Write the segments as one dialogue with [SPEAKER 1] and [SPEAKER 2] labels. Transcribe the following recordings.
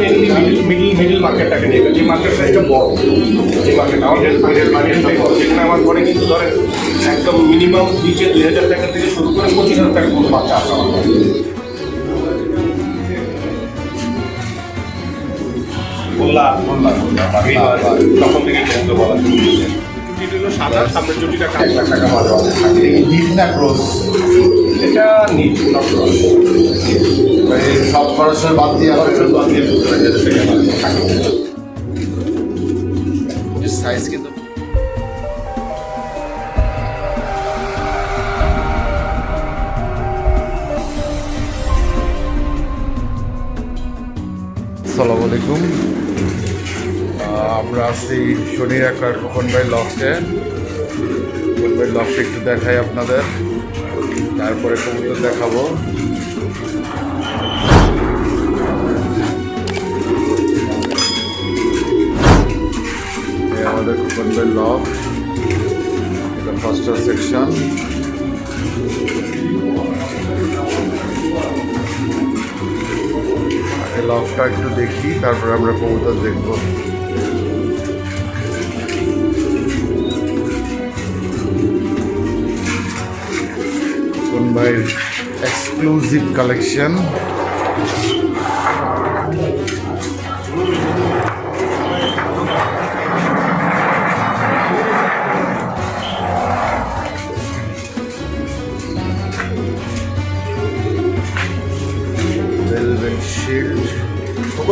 [SPEAKER 1] Mainly middle middle middle মার্কেটটাকে নিয়ে যে মার্কেট সাইজটা বড়। যে মার্কেট আমাদের মিডিল মার্কেটটাই বড় যেখানে আমার পরে কিন্তু ধরেন একদম মিনিমাম নিচে দুই হাজার টাকা থেকে শুরু করে পঁচিশ হাজার টাকা কোনো বাচ্চা আসা আমার। গোল্লা গোল্লা গোল্লা বাকি তখন থেকে কিন্তু বলা সাদা সামনের চুটিটা কাজ লাখ টাকা মাঝে থাকে
[SPEAKER 2] নিট না ক্রোস
[SPEAKER 1] এটা নিট
[SPEAKER 2] মানে সব খরচের বাদ দিয়ে আবার সাইজ কিন্তু আসসালামু আলাইকুম। আমরা আছি শনির একটা খোকন ভাই লফটে। খোকন ভাই লফটে একটু দেখাই আপনাদের। তারপরে কবুতর দেখাবো। আমাদের খোকন ভাই লফ এটা ফার্স্ট সেকশন এই লফটা একটু দেখি, তারপরে আমরা কবুতর দেখব। খোকন ভাইয়ের এক্সক্লুসিভ কালেকশন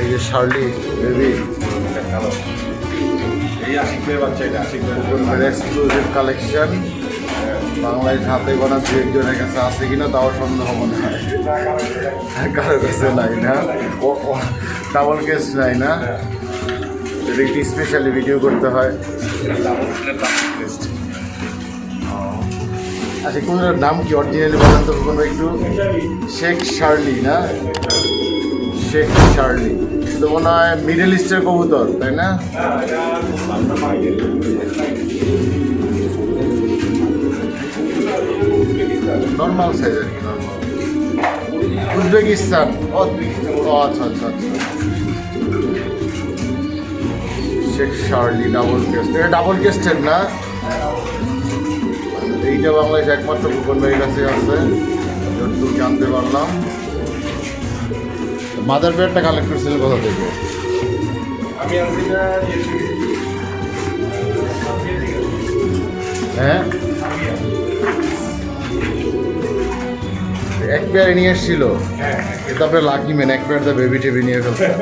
[SPEAKER 2] এই যে শার্লি বেবি
[SPEAKER 1] এই আশিক বাচ্চা এটা আশিক ভাই
[SPEAKER 2] এক্সক্লুসিভ কালেকশন বাংলায় হাতে গোনা দু একজনের কাছে আছে কিনা তাও সন্দেহ মনে হয়। কারোর কাছে নাই না। ডাবল কেস নাই না। একটু স্পেশালি ভিডিও করতে হয়। আচ্ছা কোন নাম কি? অরিজিনালি বলেন তো কোনো একটু। শেখ শার্লি, না? শেখ শার্লি। তো মনে হয় মিডল ইস্টের কবুতর, তাই না? নর্মাল সাইজ আর কি নর্মাল উজবেকিস্তান আচ্ছা আচ্ছা আচ্ছা। শেখ শার্লি ডাবল কেস্ট এটা ডাবল কেস্টের না? এইটা বাংলাদেশ একমাত্র ভূপন ভাইয়ের কাছে আছে। যতটুকু জানতে পারলাম। মাদার পেয়ারটা কালেক্ট করছিল কোথা থেকে?
[SPEAKER 1] আমি
[SPEAKER 2] হ্যাঁ? এক পেয়ার নিয়ে এসেছিল।
[SPEAKER 1] হ্যাঁ
[SPEAKER 2] এ তো আপনার লাকি মেন এক পেয়ার দা বেবি টেবি নিয়ে ফেলছে।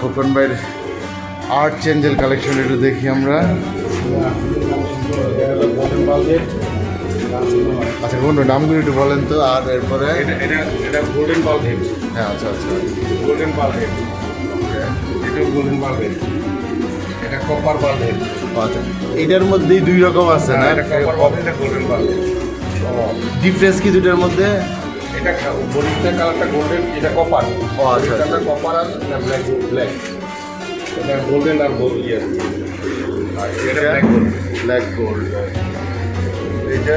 [SPEAKER 2] খোকন ভাইয়ের আর্ট চেঞ্জেল কালেকশন একটু দেখি আমরা। আচ্ছা কোন নামগুলো একটু বলেন তো আর এরপরে?
[SPEAKER 1] এটা গোল্ডেন পাল হেড
[SPEAKER 2] হ্যাঁ আচ্ছা আচ্ছা।
[SPEAKER 1] গোল্ডেন পাল হেড এটা গোল্ডেন পাল হেড এটা কপার পাল হেড
[SPEAKER 2] আচ্ছা এটার মধ্যেই দুই রকম আছে না?
[SPEAKER 1] এটা কপার পাল এটা গোল্ডেন পাল হেড
[SPEAKER 2] ডিফারেন্স কি দুটার মধ্যে?
[SPEAKER 1] এটা বডিটা কালারটা গোল্ডেন এটা কপার
[SPEAKER 2] ও আচ্ছা আচ্ছা।
[SPEAKER 1] কপার আর ব্ল্যাক ব্ল্যাক এটা গোল্ডেন আর গোল্ড ইয়ে আর এটা ব্ল্যাক গোল্ড
[SPEAKER 2] ব্ল্যাক গোল্ড এটা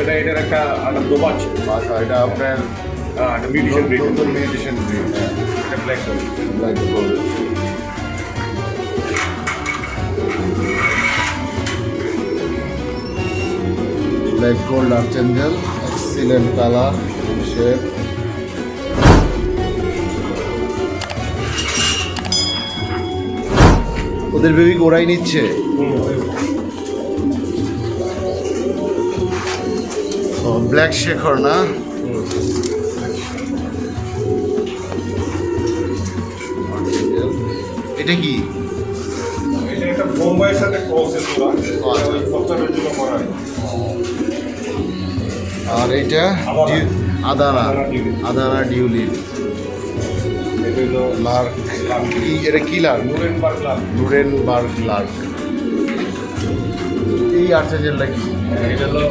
[SPEAKER 1] এটা এটার একটা একটা দোবাচ
[SPEAKER 2] আচ্ছা এটা আপনার
[SPEAKER 1] একটা মিউজিশিয়ান ব্রিড
[SPEAKER 2] নতুন মেডিটেশন ব্রিড
[SPEAKER 1] এটা black gold
[SPEAKER 2] black gold black gold archangel excellent colour shape ওদের বেবি ওরাই নিচ্ছে। ব্ল্যাক শেখর না? এটা কি?
[SPEAKER 1] বোম্বাইয়ের সাথে হয়।
[SPEAKER 2] আর এটা
[SPEAKER 1] আদানা।
[SPEAKER 2] আদানা
[SPEAKER 1] আদানা হলো
[SPEAKER 2] লার্ক কি এটা কি লার্ক নুরেন বার্গ লার্ক এই আর্চেঞ্জেলটা কি?
[SPEAKER 1] এটা হলো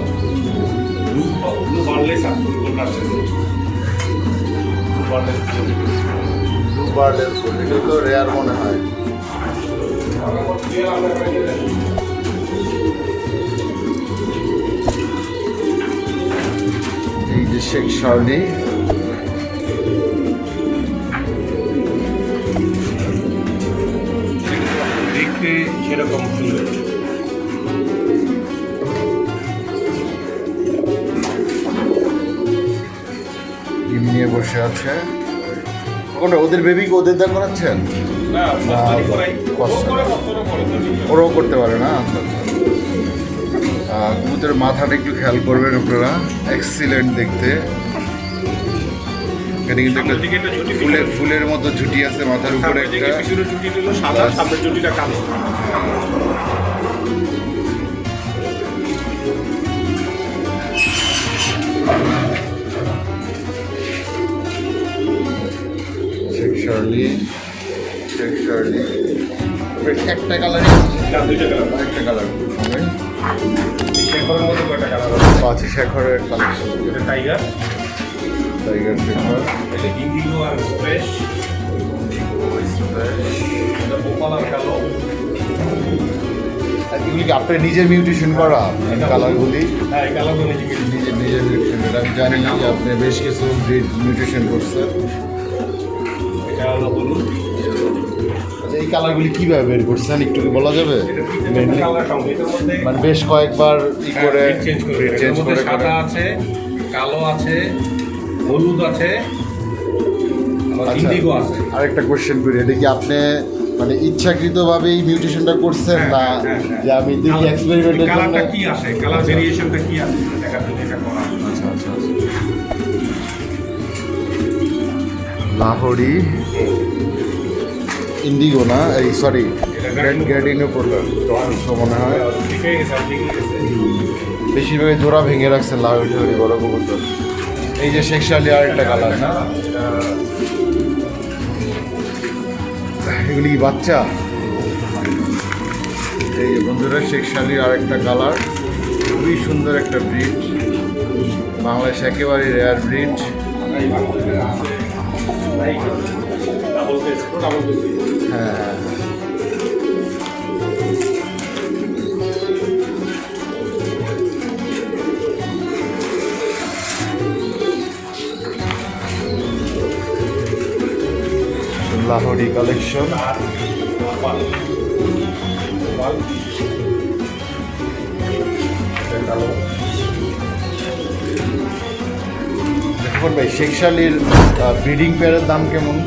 [SPEAKER 2] এটা তো রেয়ার মনে হয়। এই যে শেখ শার্লি বসে আছে। কোনটা ওদের বেবিকে ওদের দান করাচ্ছেন? ওরাও করতে পারে না? আচ্ছা আচ্ছা। কবুতরের মাথাটা একটু খেয়াল করবেন আপনারা। এক্সিলেন্ট দেখতে। এখানে কিন্তু একটা ফুলের ফুলের মতো ঝুটি আছে মাথার উপরে একটা।
[SPEAKER 1] সাদা সামনের চুটিটা কালো।
[SPEAKER 2] কালেকশন
[SPEAKER 1] এটা টাইগার
[SPEAKER 2] টাইগার শেখর
[SPEAKER 1] এটা ইন্ডিগো আর এটা কালো।
[SPEAKER 2] এগুলি আপনার নিজের মিউটেশন করা? কালারগুলি
[SPEAKER 1] হ্যাঁ কালারগুলো
[SPEAKER 2] নিজের নিজের মিউটেশন এটা আমি জানি যে আপনি বেশ কিছু মিউটেশন করছেন।
[SPEAKER 1] এটা হলো হলুদ।
[SPEAKER 2] কালারগুলি কীভাবে বের করছেন? একটু কি বলা যাবে? মানে বেশ কয়েকবার ই করে
[SPEAKER 1] চেঞ্জ করে সাদা আছে কালো আছে হলুদ আছে আবার
[SPEAKER 2] আচ্ছা।
[SPEAKER 1] ইন্ডিগো আছে।
[SPEAKER 2] আরেকটা কোশ্চেন করি এটা কি আপনি মানে ইচ্ছাকৃতভাবে এই মিউটেশনটা করছেন
[SPEAKER 1] হ্যাঁ,
[SPEAKER 2] না
[SPEAKER 1] হ্যাঁ, হ্যাঁ।
[SPEAKER 2] যে আমি দেখি এক্সপেরিমেন্টের জন্য
[SPEAKER 1] কি আসে? কালার ভেরিয়েশনটা কি করা
[SPEAKER 2] আচ্ছা আচ্ছা আচ্ছা। লাহোরি। ইন্ডিগো না, এই সরি গ্যাডিনো মনে হয় বেশিরভাগই জোড়া ভেঙে রাখছে লাহোরি টাহরি বড় এই যে শেখ শালি আর একটা কালার না? এগুলি বাচ্চা? এই বন্ধুরা শেখ শালির আর একটা কালার খুবই সুন্দর একটা ব্রিড বাংলাদেশ একেবারে রেয়ার ব্রিড হ্যাঁ লাহোরি কালেকশন। ভাই শেখ শালির ব্রিডিং পেয়ারের দাম কেমন?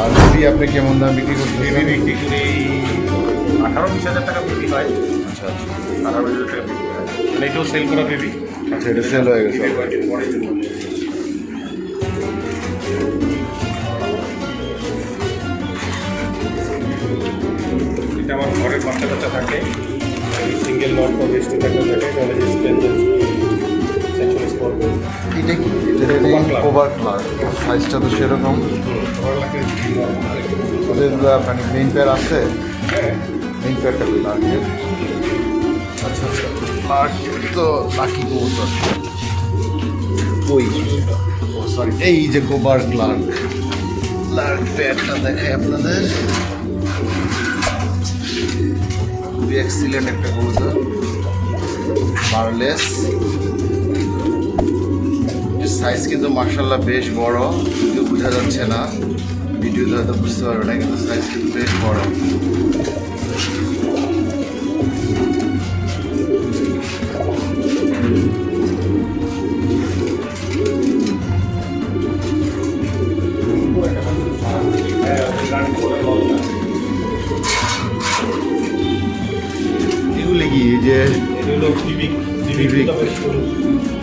[SPEAKER 2] আর যদি আপনি কেমন দাম বিক্রি করতে
[SPEAKER 1] বিক্রি করি আঠারো বিশ হাজার টাকা বিক্রি হয়।
[SPEAKER 2] আচ্ছা আচ্ছা।
[SPEAKER 1] আঠারো হাজার টাকা বিক্রি হয়। মানে এটাও সেল করা বেবি
[SPEAKER 2] আচ্ছা এটা সেল হয়ে গেছে।
[SPEAKER 1] এটা আমার ঘরের বাচ্চা কাচ্চা থাকে। সিঙ্গেল নট বা বেস্টে থাকে থাকে। তাহলে Cover
[SPEAKER 2] ওভার ক্লার্ক সাইজটা তো সেরকম। ওদের মানে মেইন পেয়ার আছে। মেইন পেয়ারটা ক্লার্কের আচ্ছা আচ্ছা। ক্লার্ক তো লাকি কবুতর ওই। ও সরি এই যে গোবার ক্লার্ক ক্লার্ক পেয়ারটা দেখাই আপনাদের। খুবই এক্সিলেন্ট একটা কবুতর বারলেস সাইজ কিন্তু মার্শাল্লাহ বেশ বড়। কিন্তু বোঝা যাচ্ছে না। ভিডিও ভিডিওতে হয়তো বুঝতে পারবে না, কিন্তু সাইজ কিন্তু বেশ বড়।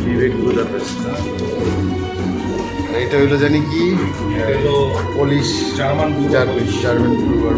[SPEAKER 1] বিবিক
[SPEAKER 2] বুদাপেস্ট আর এটা হইল জানি কি? Polish
[SPEAKER 1] German
[SPEAKER 2] German ব্লুবার